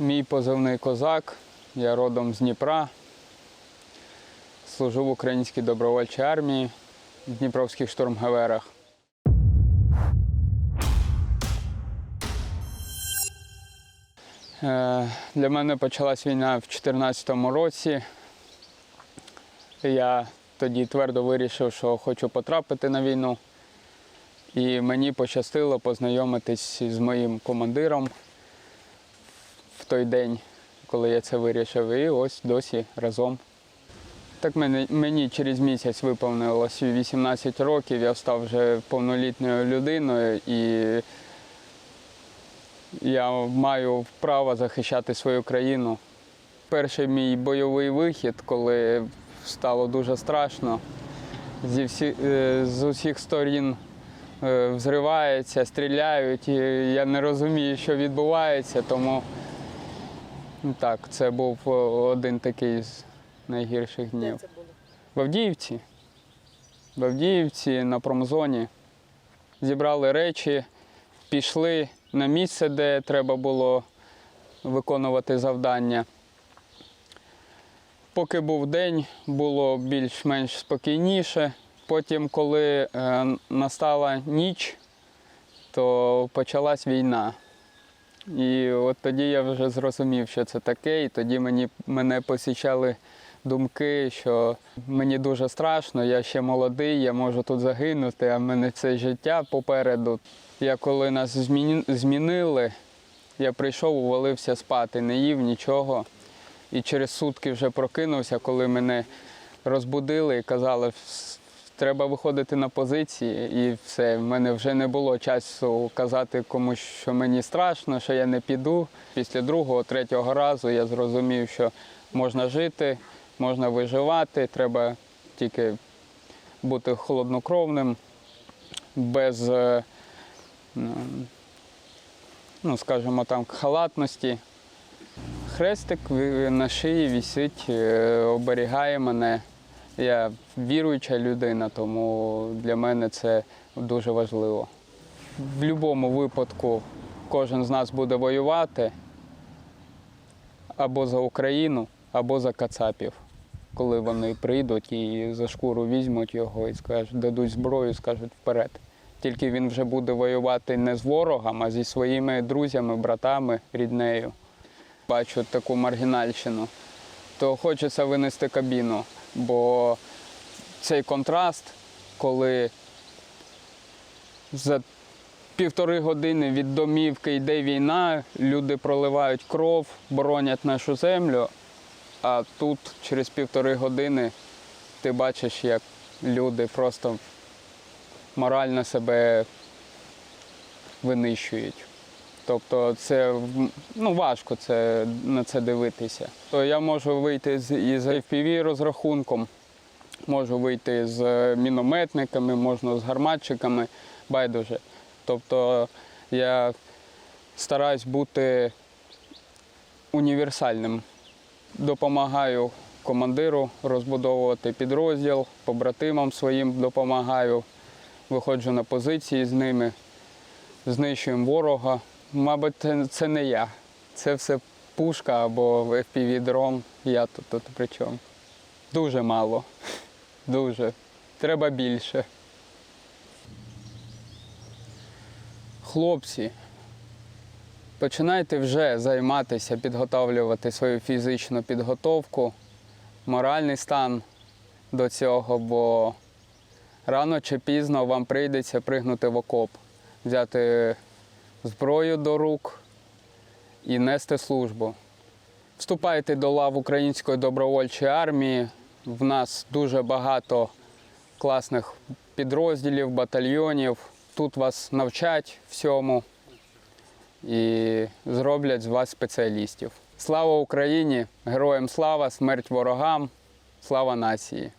Мій позивний козак, я родом з Дніпра. Служу в українській добровольчій армії в Дніпровських штурмгаверах. Е, Для мене почалась війна в 2014 році. Я тоді твердо вирішив, що хочу потрапити на війну. І мені пощастило познайомитись з моїм командиром той день, коли я це вирішив. І ось досі разом. Так мені, мені через місяць виповнилось 18 років, я став вже повнолітньою людиною і я маю право захищати свою країну. Перший мій бойовий вихід, коли стало дуже страшно, зі всі, е, з усіх сторін е, взривається, стріляють, і я не розумію, що відбувається, тому так, це був е, один такий з найгірших днів. Де це було? В Авдіївці. В Авдіївці на промзоні. Зібрали речі, пішли на місце, де треба було виконувати завдання. Поки був день, було більш-менш спокійніше. Потім, коли е, настала ніч, то почалась війна. І от тоді я вже зрозумів, що це таке, і тоді мені, мене посічали думки, що мені дуже страшно, я ще молодий, я можу тут загинути, а в мене це життя попереду. Я коли нас змінили, я прийшов, увалився спати, не їв нічого. І через сутки вже прокинувся, коли мене розбудили і казали, «Вс- треба виходити на позиції, і все. В мене вже не було часу казати комусь, що мені страшно, що я не піду. Після другого, третього разу я зрозумів, що можна жити, можна виживати, треба тільки бути холоднокровним, без, е, ну, скажімо там, халатності. Хрестик на шиї висить, е, оберігає мене. Я віруюча людина, тому для мене це дуже важливо. В будь-якому випадку кожен з нас буде воювати або за Україну, або за Кацапів. Коли вони прийдуть і за шкуру візьмуть його і скажуть, дадуть зброю, скажуть вперед. Тільки він вже буде воювати не з ворогом, а зі своїми друзями, братами, ріднею. Бачу таку маргінальщину, то хочеться винести кабіну, бо цей контраст, коли за півтори години від домівки йде війна, люди проливають кров, боронять нашу землю, а тут через півтори години ти бачиш, як люди просто морально себе винищують. Тобто це ну, важко це, на це дивитися. То я можу вийти з, із FPV розрахунком, можу вийти з е, мінометниками, можна з гарматчиками, байдуже. Тобто я стараюсь бути універсальним. Допомагаю командиру розбудовувати підрозділ, побратимам своїм допомагаю, виходжу на позиції з ними, знищуємо ворога. Мабуть, це- не я. Це все пушка або FPV-дрон. Я тут, тут при чому. Дуже мало. Дуже. Треба більше. Хлопці, починайте вже займатися, підготовлювати свою фізичну підготовку, моральний стан до цього, бо рано чи пізно вам прийдеться пригнути в окоп, взяти зброю до рук і нести службу. Вступайте до лав Української добровольчої армії. В нас дуже багато класних підрозділів, батальйонів. Тут вас навчать всьому і зроблять з вас спеціалістів. Слава Україні! Героям слава, смерть ворогам, слава нації!